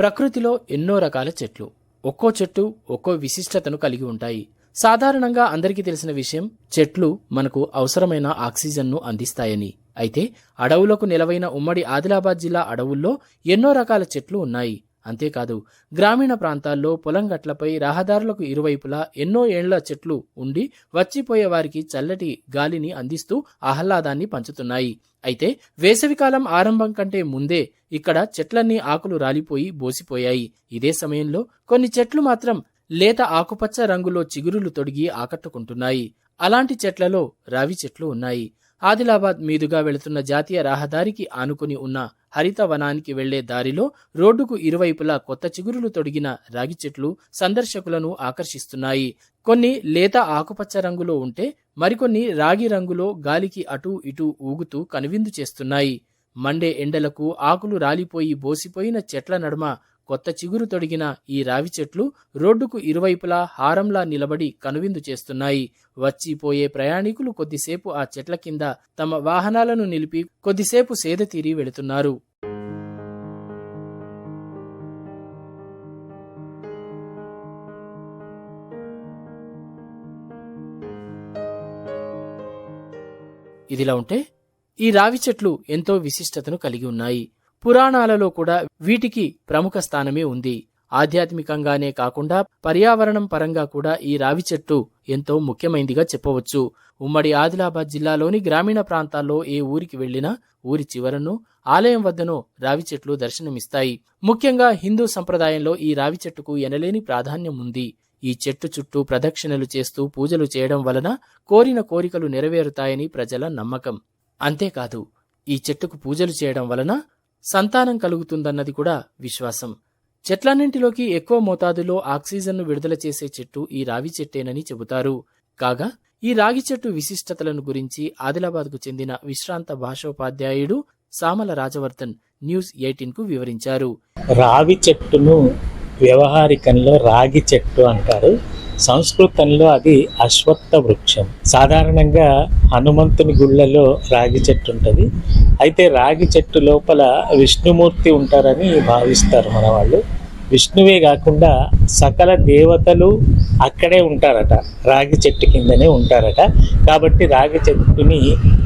ప్రకృతిలో ఎన్నో రకాల చెట్లు. ఒక్కో చెట్టు ఒక్కో విశిష్టతను కలిగి ఉంటాయి. సాధారణంగా అందరికీ తెలిసిన విషయం చెట్లు మనకు అవసరమైన ఆక్సిజన్ను అందిస్తాయని. అయితే అడవులకు నిలవైన ఉమ్మడి ఆదిలాబాద్ జిల్లా అడవుల్లో ఎన్నో రకాల చెట్లు ఉన్నాయి. అంతేకాదు గ్రామీణ ప్రాంతాల్లో పొలం గట్లపై రహదారులకు ఇరువైపులా ఎన్నో ఏండ్ల చెట్లు ఉండి వచ్చిపోయే వారికి చల్లటి గాలిని అందిస్తూ ఆహ్లాదాన్ని పంచుతున్నాయి. అయితే వేసవికాలం ఆరంభం కంటే ముందే ఇక్కడ చెట్లన్నీ ఆకులు రాలిపోయి బోసిపోయాయి. ఇదే సమయంలో కొన్ని చెట్లు మాత్రం లేత ఆకుపచ్చ రంగులో చిగురులు తొడిగి ఆకట్టుకుంటున్నాయి. అలాంటి చెట్లలో రావి చెట్లు ఉన్నాయి. ఆదిలాబాద్ మీదుగా వెళుతున్న జాతీయ రహదారికి ఆనుకుని ఉన్న హరిత వనానికి వెళ్ళే దారిలో రోడ్డుకు ఇరువైపులా కొత్త చిగురులు తొడిగిన రాగి చెట్లు సందర్శకులను ఆకర్షిస్తున్నాయి. కొన్ని లేత ఆకుపచ్చ రంగులో ఉంటే మరికొన్ని రాగి రంగులో గాలికి అటూ ఇటూ ఊగుతూ కనువిందు చేస్తున్నాయి. మండే ఎండలకు ఆకులు రాలిపోయి బోసిపోయిన చెట్ల నడుమ కొత్త చిగురు తొడిగిన ఈ రావి చెట్లు రోడ్డుకు ఇరువైపులా హారంలా నిలబడి కనువిందు చేస్తున్నాయి. వచ్చిపోయే ప్రయాణికులు కొద్దిసేపు ఆ చెట్ల కింద తమ వాహనాలను నిలిపి కొద్దిసేపు సేద తీరి వెళుతున్నారు. ఇదిలా ఉంటే ఈ రావి చెట్లు ఎంతో విశిష్టతను కలిగి ఉన్నాయి. పురాణాలలో కూడా వీటికి ప్రముఖ స్థానమే ఉంది. ఆధ్యాత్మికంగానే కాకుండా పర్యావరణం పరంగా కూడా ఈ రావి చెట్టు ఎంతో ముఖ్యమైనదిగా చెప్పవచ్చు. ఉమ్మడి ఆదిలాబాద్ జిల్లాలోని గ్రామీణ ప్రాంతాల్లో ఏ ఊరికి వెళ్ళినా ఊరి చివరను ఆలయం వద్దనో రావి చెట్లు దర్శనమిస్తాయి. ముఖ్యంగా హిందూ సంప్రదాయంలో ఈ రావి చెట్టుకు ఎనలేని ప్రాధాన్యం ఉంది. ఈ చెట్టు చుట్టూ ప్రదక్షిణలు చేస్తూ పూజలు చేయడం వలన కోరిన కోరికలు నెరవేరుతాయని ప్రజల నమ్మకం. అంతేకాదు ఈ చెట్టుకు పూజలు చేయడం వలన సంతానం కలుగుతుందన్నది కూడా విశ్వాసం. చెట్లన్నింటిలోకి ఎక్కువ మోతాదులో ఆక్సిజన్ను విడుదల చేసే చెట్టు ఈ రావి చెట్టేనని చెబుతారు. కాగా ఈ రాగి చెట్టు విశిష్టతలను గురించి ఆదిలాబాద్కు చెందిన విశ్రాంత భాషోపాధ్యాయుడు సామల రాజవర్ధన్ న్యూస్ ఎయిటీన్కు వివరించారు. రావి చెట్టును వ్యవహారికంలో రాగి చెట్టు అంటారు. సంస్కృతంలో అది అశ్వత్థ వృక్షం. సాధారణంగా హనుమంతుని గుళ్ళలో రాగి చెట్టు ఉంటుంది. అయితే రాగి చెట్టు లోపల విష్ణుమూర్తి ఉంటారని భావిస్తారు మన వాళ్ళు. విష్ణువే కాకుండా సకల దేవతలు అక్కడే ఉంటారట. రాగి చెట్టు కిందనే ఉంటారట. కాబట్టి రాగి చెట్టుని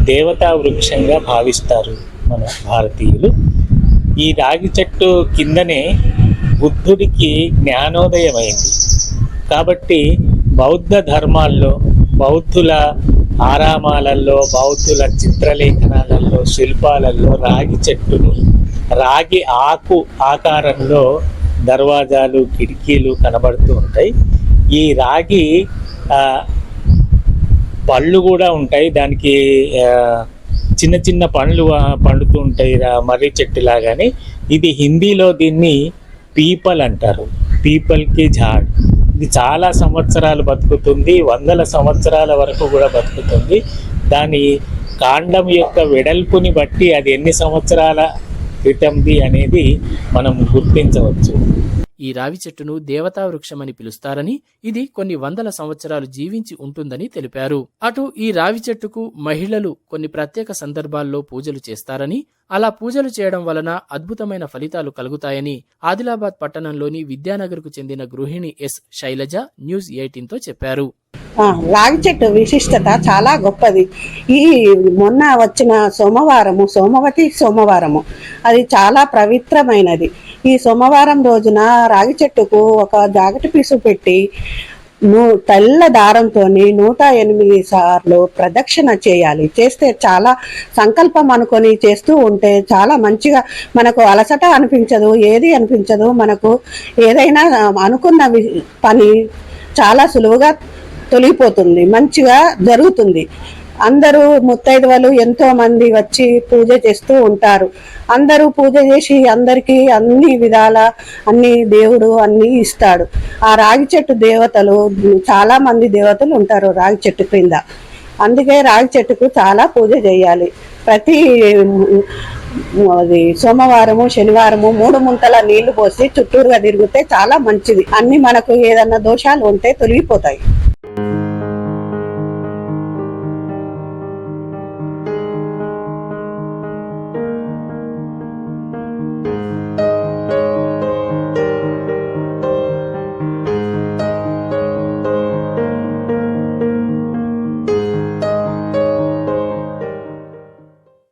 దేవతా వృక్షంగా భావిస్తారు మన భారతీయులు. ఈ రాగి చెట్టు కిందనే బుద్ధుడికి జ్ఞానోదయమైంది. కాబట్టి బౌద్ధ ధర్మాల్లో బౌద్ధుల ఆరామాలలో బౌద్ధుల చిత్రలేఖనాలలో శిల్పాలలో రాగి చెట్టుని రాగి ఆకు ఆకారంలో దర్వాజాలు కిటికీలు కనబడుతూ ఉంటాయి. ఈ రాగి పళ్ళు కూడా ఉంటాయి. దానికి చిన్న చిన్న పండ్లు పండుతూ ఉంటాయి. మర్రి చెట్టు లాగానే. ఇది హిందీలో దీన్ని పీపల్ అంటారు. పీపల్కి ఝాడ్ ఇది చాలా సంవత్సరాలు బతుకుతుంది వందల సంవత్సరాల వరకు కూడా బతుకుతుంది. దాని కాండం యొక్క వెడల్పుని బట్టి అది ఎన్ని సంవత్సరాల క్రితంది అనేది మనం గుర్తించవచ్చు. ఈ రావి చెట్టును దేవతా వృక్షమని పిలుస్తారని ఇది కొన్ని వందల సంవత్సరాలు జీవించి ఉంటుందని తెలిపారు. అటు ఈ రావి చెట్టుకు మహిళలు కొన్ని ప్రత్యేక సందర్భాల్లో పూజలు చేస్తారని అలా పూజలు చేయడం వలన అద్భుతమైన ఫలితాలు కలుగుతాయని ఆదిలాబాద్ పట్టణంలోని విద్యానగర్కు చెందిన గృహిణి ఎస్ శైలజ న్యూస్ ఎయిటీన్తో చెప్పారు. రాగి చెట్టు విశిష్టత చాలా గొప్పది. ఈ మొన్న వచ్చిన సోమవారము సోమవతి సోమవారము అది చాలా పవిత్రమైనది. ఈ సోమవారం రోజున రాగి చెట్టుకు ఒక జాకెట్ పీసు పెట్టి నూ తెల్ల దారంతో నూట ఎనిమిది సార్లు ప్రదక్షిణ చేయాలి. చేస్తే చాలా సంకల్పం అనుకొని చేస్తూ ఉంటే చాలా మంచిగా మనకు అలసట అనిపించదు ఏది అనిపించదు. మనకు ఏదైనా అనుకున్న వి- పని చాలా సులువుగా తొలగిపోతుంది మంచిగా జరుగుతుంది. అందరూ ముత్తైదువలు ఎంతో మంది వచ్చి పూజ చేస్తూ ఉంటారు. అందరూ పూజ చేసి అందరికీ అన్ని విధాల అన్ని దేవుడు అన్ని ఇస్తాడు. ఆ రాగి చెట్టు దేవతలు చాలా మంది దేవతలు ఉంటారు రాగి చెట్టు క్రింద. అందుకే రాగి చెట్టుకు చాలా పూజ చేయాలి. ప్రతి అది సోమవారము శనివారము మూడు ముంతల నీళ్ళు పోసి చుట్టూరుగా తిరిగితే చాలా మంచిది. అన్ని మనకు ఏదన్నా దోషాలు ఉంటే తొలగిపోతాయి.